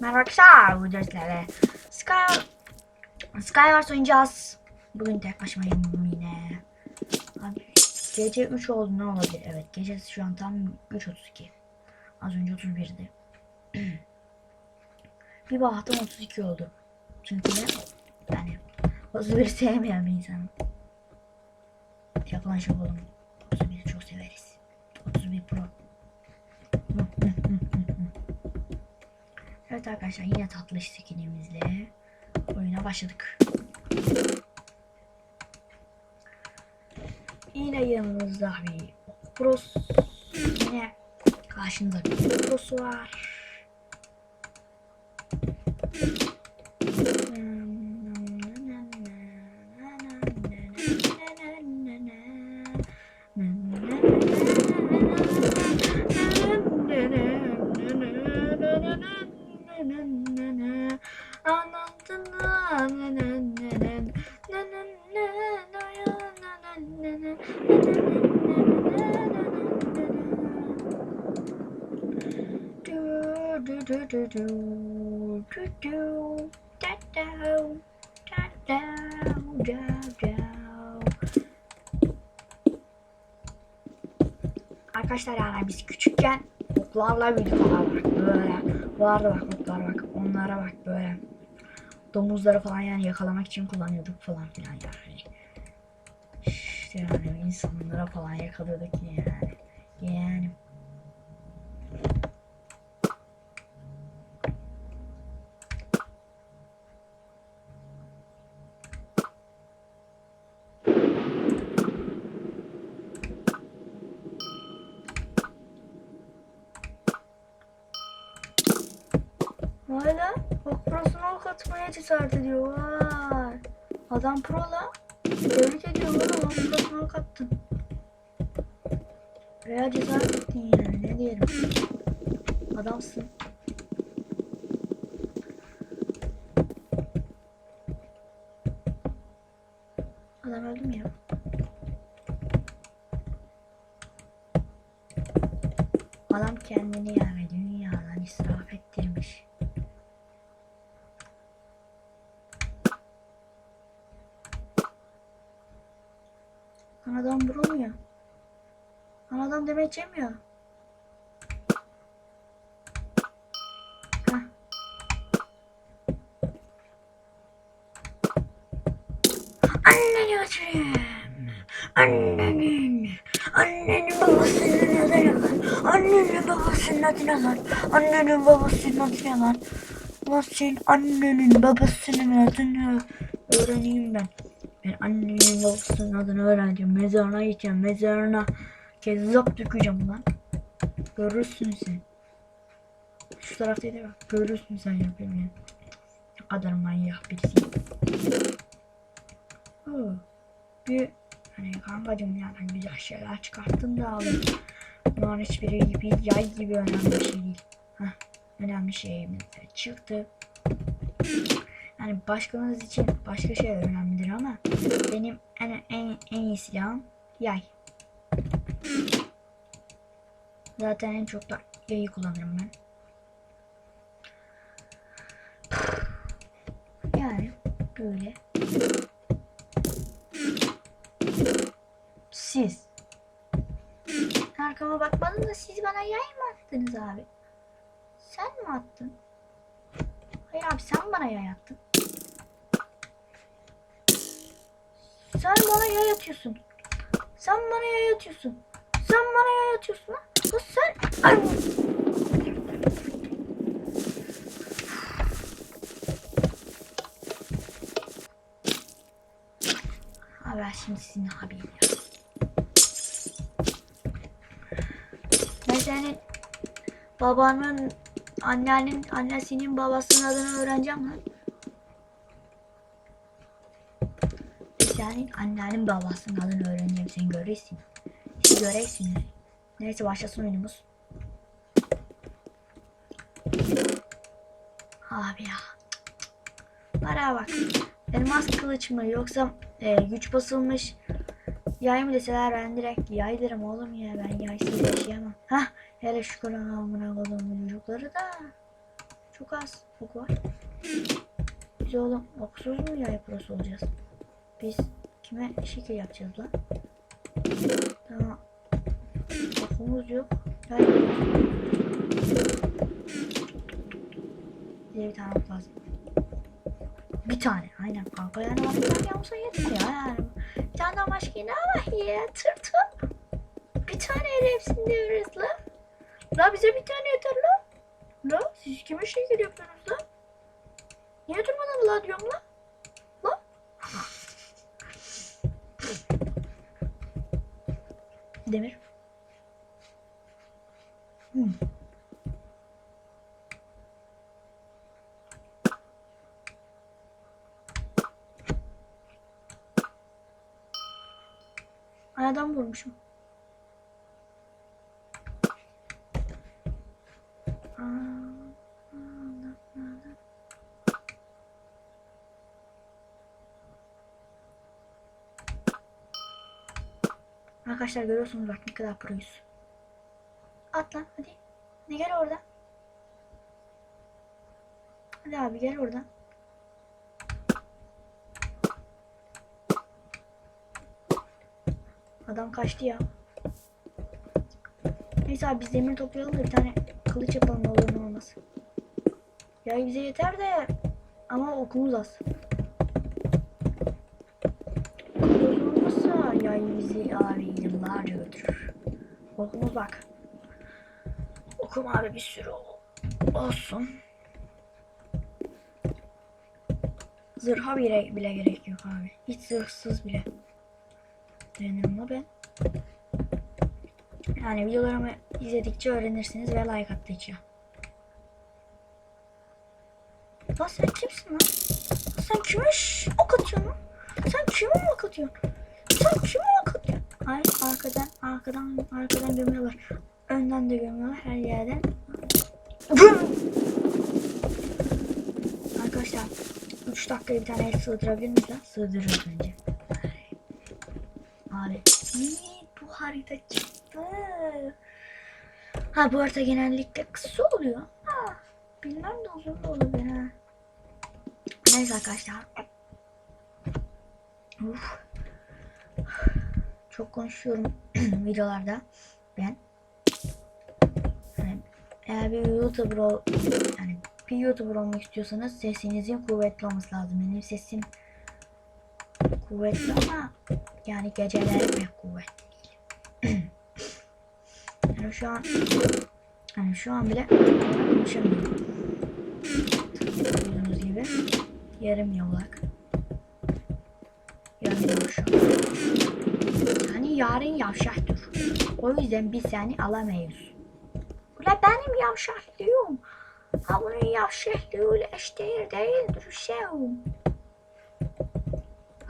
Merhaba arkadaşlar. Bu derslerle Sky Skywars oynayacağız. Bugün tek başımayım yine. Abi gece 3 oldu ne olabilir? Evet gece şu an tam 3.32. Az önce 31'di. bir baktım 32 oldu. Çünkü ne? Yani 31 sevmeyen bir insanım. Yapılan şey oğlum. 31 çok severiz. 31 Pro. Evet arkadaşlar yine tatlı skinimizle oyuna başladık. Yine yanımızda bir pros yine karşımızda bir prosu var. Arkadaşlar yani biz küçükken oklarla falan bak böyle. Vardı bak oklar bak onlara bak böyle. Domuzları falan yani yakalamak için kullanıyorduk falan filan yani. İşte yani insanlara falan yakalıyorduk yani. Yani. Vay lan. Bak prosuna ok atmaya cesaret ediyor. Vay. Adam pro la. Tebrik ediyorum oğlum. Bak prosuna ok attın. Veya cesaret ettin yani. Ne diyelim. Adamsın. Adam öldü mü ya? Lan adam vurulmuyor. Lan adam demet yemiyor. Anneni götüreyim. Annenin. Annenin babasının adına lan. Annenin babasının adına lan. Annenin babasının adına lan. Lan senin annenin babasının adını öğreneyim ben. Ben annemin babasının adını öğreneceğim. Mezarına gideceğim. Mezarına kezzap dökeceğim lan. Görürsün sen. Şu taraftaydı bak. Görürsün sen yapayım ya. Ne kadar manyak birisiyim. Oo. Bir hani kankacım yani güzel şeyler çıkarttın da alın. Bunların hiçbiri gibi yay gibi önemli bir şey değil. Heh, önemli de çıktı. Yani başkanız için başka şeyler önemlidir ama benim en en en iyi silahım yay. Zaten en çok da yayı kullanırım ben. Yani böyle. Siz. Arkama bakmadın da siz bana yay mı attınız abi? Sen mi attın? Hayır abi sen bana yay attın. Sen bana yay atıyorsun. Sen bana yay atıyorsun. Sen bana yay atıyorsun lan. Ya sen... Ay. Abi ben şimdi sizin abiyim ya. Ben senin babanın, annenin, annesinin babasının adını öğreneceğim lan. Senin annenin babasının adını öğreneceğim sen görürsün. Siz göresin. Neyse başlasın oyunumuz. Abi ya. Bana bak. Elmas kılıç mı yoksa e, güç basılmış yay mı deseler ben direkt yaydırım oğlum ya ben yaysız yaşayamam. Hah hele şu amına kodumun çocukları da Çok az ok var. Biz oğlum oksuz mu yay prosu olacağız? Biz kime şekil yapacağız lan? Tamam. Okumuz yok. Bize bir tane lazım. Bir tane. Aynen kanka yani bak bir tane yapsa yeter ya yani. Bir tane daha başka ne var ya tırtıl. Bir tane el hepsini deviririz la. La bize bir tane yeter la. La siz kime şekil yapıyorsunuz la? Niye durmadan la diyorum la? La? Demir. Hmm. Ay, Adam vurmuşum. Arkadaşlar görüyorsunuz bak ne kadar proyuz. Atla hadi. Ne gel oradan. Hadi abi gel oradan. Adam kaçtı ya. Neyse abi biz demir toplayalım da bir tane kılıç yapalım ne olur ne olmaz. Ya bize yeter de ama okumuz az. Okumuz olmazsa yay bizi abi yıllarca götürür. Bak. Okum abi bir sürü ol- olsun. Zırha bile, bile gerek yok abi. Hiç zırhsız bile. Denirim ben. Yani videolarımı izledikçe öğrenirsiniz ve like attıkça. Lan sen kimsin lan? Sen kime ok atıyorsun lan? Sen kime ok atıyorsun? Sen kime ok? Hayır arkadan arkadan arkadan gömüyorlar. Önden de gömüyorlar her yerden. Arkadaşlar 3 dakikaya bir tane el sığdırabilir miyiz lan? Sığdırırız önce. Abi bu harita çıktı. Ha bu harita genellikle kısa oluyor. Ha, bilmem de uzun da olabilir ha. Neyse arkadaşlar. Uf. Çok konuşuyorum videolarda ben. Yani eğer bir YouTuber ol, yani bir YouTuber olmak istiyorsanız sesinizin kuvvetli olması lazım. Benim sesim kuvvetli ama yani geceleri pek kuvvetli değil. yani şu an yani şu an bile konuşamıyorum. Gördüğünüz gibi yarım yolak. Yarım yavşak. Hani yarın yavşaktır. O yüzden biz seni alamayız. Ula benim yavşaklığım. Ha bunun yavşaklığı eşdeğer değildir Hüseyin.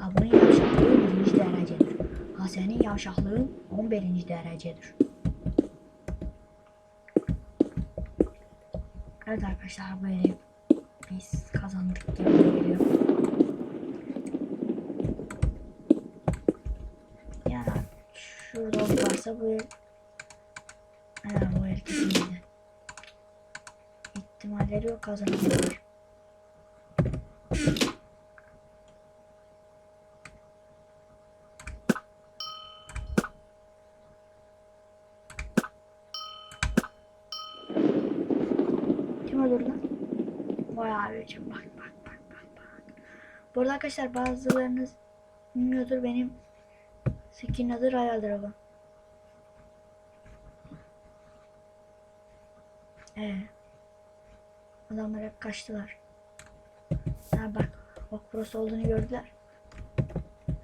Ha bunun yavşaklığı birinci derecedir. Ha senin yavşaklığın on birinci derecedir. Evet arkadaşlar böyle biz kazandık gibi geliyor. Yani ok varsa bu ha, bu el kesinlikle. İhtimalleri yok kazanabilir. Kim öldürdü lan? Vay abicim bak bak bak bak bak. Bu arada arkadaşlar bazılarınız bilmiyordur benim skin adı Royal Dragon. Ee, adamlar hep kaçtılar. Ha bak ok burası olduğunu gördüler.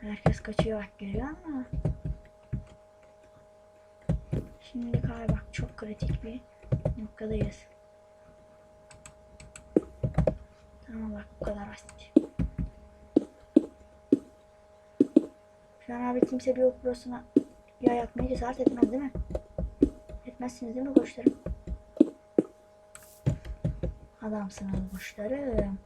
Herkes kaçıyor bak geliyor ama Şimdi kay bak çok kritik bir noktadayız. Tamam bak bu kadar basit. Şu an abi kimse bir ok burasına yay atmaya cesaret etmez değil mi? Etmezsiniz değil mi koçlarım? Adamsınız koçlarım.